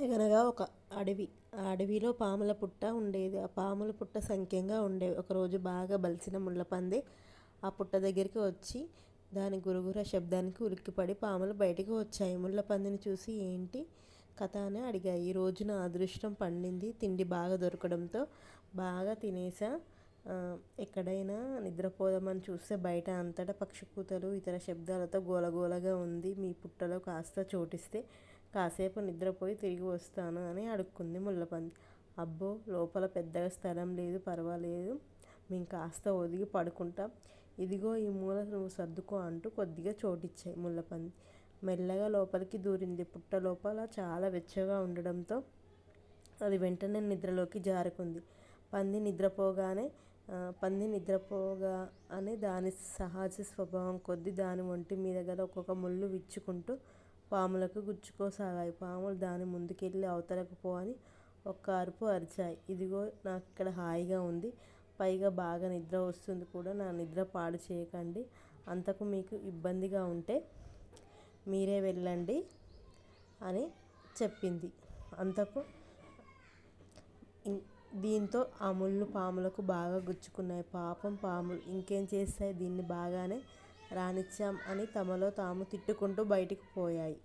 ఎగనగా ఒక అడవి. ఆ అడవిలో పాముల పుట్ట ఉండేది. ఆ పాముల పుట్ట సంఖ్యంగా ఉండేవి. ఒకరోజు బాగా బలిసిన ముళ్ళపంది ఆ పుట్ట దగ్గరికి వచ్చి దాని గురుగుర శబ్దానికి ఉలిక్కిపడి పాములు బయటికి వచ్చాయి. ముళ్ళపందిని చూసి ఏంటి కథ అని అడిగాయి. ఈ రోజు నా అదృష్టం పండింది. తిండి బాగా దొరకడంతో బాగా తినేసా ఎక్కడైనా నిద్రపోదామని చూస్తే బయట అంతటా పక్షికూతలు ఇతర శబ్దాలతో గోలగోలగా ఉంది. మీ పుట్టలో కాస్త చోటిస్తే కాసేపు నిద్రపోయి తిరిగి వస్తాను అని అడుక్కుంది ముళ్ళపంది అబ్బో లోపల పెద్దగా స్థలం లేదు పర్వాలేదు. మేము కాస్త ఒదిగి పడుకుంటాం. ఇదిగో ఈ మూల నువ్వు సర్దుకో అంటూ కొద్దిగా చోటిచ్చాయి ముళ్ళపంది మెల్లగా లోపలికి దూరింది. పుట్ట లోపల చాలా వెచ్చగా ఉండడంతో అది వెంటనే నిద్రలోకి జారుకుంది. పంది నిద్రపోగానే పంది నిద్రపోగా అని దాని సహజ స్వభావం కొద్దీ దాని ఒంటి మీద గల ఒక్కొక్క ముళ్ళు విచ్చుకుంటూ పాములకు గుచ్చుకోసాగాయి. పాములు దాని ముందుకెళ్ళి అవతలకు పో అని ఒక్క అరుపు అరిచాయి. ఇదిగో నాకు ఇక్కడ హాయిగా ఉంది. పైగా బాగా నిద్ర వస్తుంది కూడా. నా నిద్ర పాడు చేయకండి. అంతకు మీకు ఇబ్బందిగా ఉంటే మీరే వెళ్ళండి అని చెప్పింది. అంతకు దీంతో ఆ ముళ్ళు పాములకు బాగా గుచ్చుకున్నాయి. పాపం పాములు ఇంకేం చేస్తాయి? దీన్ని బాగానే రానిచ్చాం అని తమలో తాము తిట్టుకుంటూ బయటికి పోయాయి.